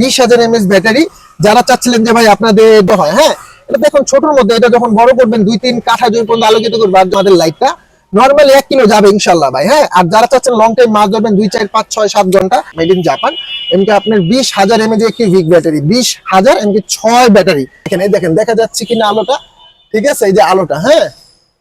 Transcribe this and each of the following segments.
বিশ হাজার MS battery যারা চাচ্ছিলেন যে ভাই আপনাদের হয় হ্যাঁ? এটা দেখুন ছোটর মধ্যে, এটা যখন বড় করবেন, দুই তিন কাঠা জমি পর্যন্ত আলোকিত করবে, আর আমাদের লাইটটা নর্মালি এক কিলো যাবে ইনশাল্লাহ ভাই হ্যাঁ? আর যারা চাচ্ছেন লং টাইম মাছ ধরবেন, দুই, চার, পাঁচ, ছয়, সাত ঘণ্টা মেড ইন জাপান এমনি আপনার বিশ হাজার এমএজ একটি উইক ব্যাটারি বিশ হাজার এমনি ছয় ব্যাটারি এখানে দেখেন, দেখা যাচ্ছে কিনা আলোটা? ঠিক আছে? এই যে আলোটা হ্যাঁ?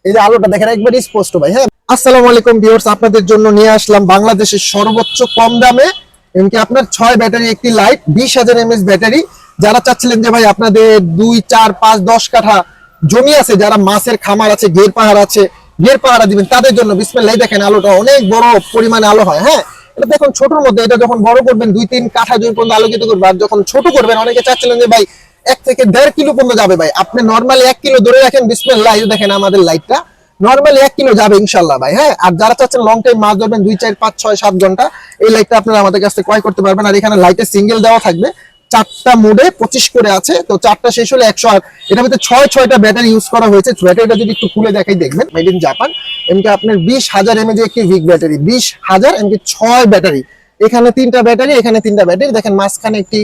এই যে আলোটা দেখেন, একবার স্পষ্ট ভাই হ্যাঁ? আসসালামু আলাইকুম ভিউয়ার্স আপনাদের জন্য নিয়ে আসলাম বাংলাদেশের সর্বোচ্চ কম দামে এমনকি আপনার ছয় ব্যাটারি, একটি লাইট বিশ হাজার এমএস ব্যাটারি। যারা চাচ্ছিলেন যে ভাই আপনাদের দুই, চার, পাঁচ, দশ কাঠা জমি আছে, যারা মাছের খামার আছে, গের পাহাড় আছে, গের পাহাড়া দিবেন, তাদের জন্য বিসমিল্লাহ দেখেন আলোটা অনেক বড় পরিমাণে আলো হয় হ্যাঁ? এটা দেখুন ছোটর মধ্যে, এটা যখন বড় করবেন, দুই, তিন কাঠা জমি পর্যন্ত আলোকিত করবে, আর যখন ছোট করবেন, অনেকে চাচ্ছিলেন যে ভাই এক থেকে দেড় কিলো পর্যন্ত যাবে ভাই। আপনি নর্মালি এক কিলো ধরে রাখেন, বিসমিল্লাহ, এই দেখেন আমাদের লাইটটা নর্মালি এক কিলো যাবে ইনশাল্লাহ ভাই হ্যাঁ? আর যারা চাচ্ছেন লং টাইম মাছ ধরবেন, দুই, চার, পাঁচ, ছয়, সাত ঘণ্টা, এই লাইটটা আপনারা আমাদের কাছ ক্রয় করতে পারবেন। আর এখানে লাইটের সিঙ্গেল দেওয়া থাকবে। চারটা মুডে পঁচিশ করে আছে, তো চারটা শেষ হলে একশো আট। এটার মধ্যে ছয়, ছয়টা ব্যাটারি ইউজ করা হয়েছে। ব্যাটারিটা যদি একটু খুলে দেখাই, দেখবেন মেড ইন জাপান এমনি আপনার বিশ হাজার এমএজ একটি উইক ব্যাটারি বিশ হাজার এমনি ছয় ব্যাটারি এখানে তিনটা ব্যাটারি এখানে তিনটা ব্যাটারি দেখেন মাঝখানে একটি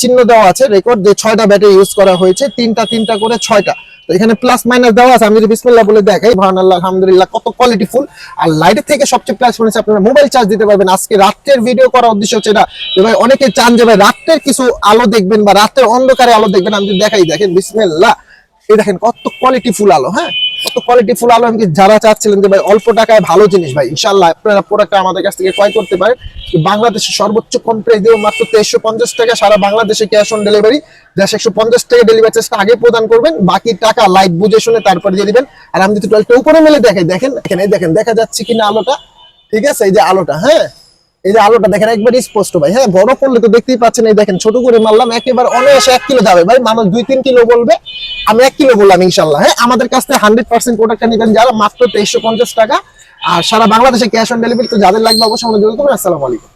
চিহ্ন দেওয়া আছে রেকর্ড যে ছয়টা ব্যাটারি ইউজ করা হয়েছে, তিনটা তিনটা করে ছয়টা। এখানে প্লাস মাইনাস দেওয়া আছে। আমি যদি বিসমিল্লাহ বলে দেখাই ভান আল্লাহ আলহামদুলিল্লাহ, কত কোয়ালিটি ফুল আর লাইটের থেকে সবচেয়ে প্লাস পয়েন্ট আপনারা মোবাইল চার্জ দিতে পারবেন। আজকে রাত্রের ভিডিও করার উদ্দেশ্য হচ্ছে এটা। যে ভাই অনেকে চান যে ভাই রাত্রের কিছু আলো দেখবেন বা রাতের অন্ধকারে আলো দেখবেন। আমি যদি দেখাই, দেখেন বিসমিল্লাহ, এই দেখেন কত কোয়ালিটি ফুল আলো হ্যাঁ? কত কোয়ালিটি ফুল আলো এমনকি যারা চাচ্ছিলেন যে, ভাই, অল্প টাকায় ভালো জিনিস, ভাই ইনশাল্লাহ আপনারা প্রোডাক্ট আমাদের কাছ থেকে ক্রয় করতে পারেন। বাংলাদেশের সর্বোচ্চ কম প্রাইস দিয়ে মাত্র তেইশশো পঞ্চাশ টাকা সারা বাংলাদেশে ক্যাশ অন ডেলিভারি যা একশো পঞ্চাশ টাকা ডেলিভারি চার্জটা আগে প্রদান করবেন, বাকি টাকা লাইট বুঝে শুনে তারপরে দিয়ে দিবেন। আর আমি যদি টুয়েলভটা উপরে মেলে দেখাই, দেখেন, এখানে দেখেন, দেখা যাচ্ছে কিনা আলোটা? ঠিক আছে, এই যে আলোটা হ্যাঁ? এই যে আলোটা দেখেন, একবার স্পষ্ট ভাই। হ্যাঁ বড় করলে তো দেখতেই পাচ্ছেন, এই দেখেন, ছোট করে মারলাম, একেবারে অনেক এক কিলো যাবে ভাই, মানুষ দুই তিন কিলো বলবে, আমি এক কিলো বললাম ইনশাল্লাহ হ্যাঁ আমাদের কাছ থেকে হান্ড্রেড পার্সেন্ট প্রোডাক্টটা নেবেন যারা মাত্র তেইশশো পঞ্চাশ টাকা। আর সারা বাংলাদেশে ক্যাশ অন ডেলিভারি তো যাদের লাগবে, অবশ্যই আমাদের যোগাযোগ করবেন। আসসালামু আলাইকুম।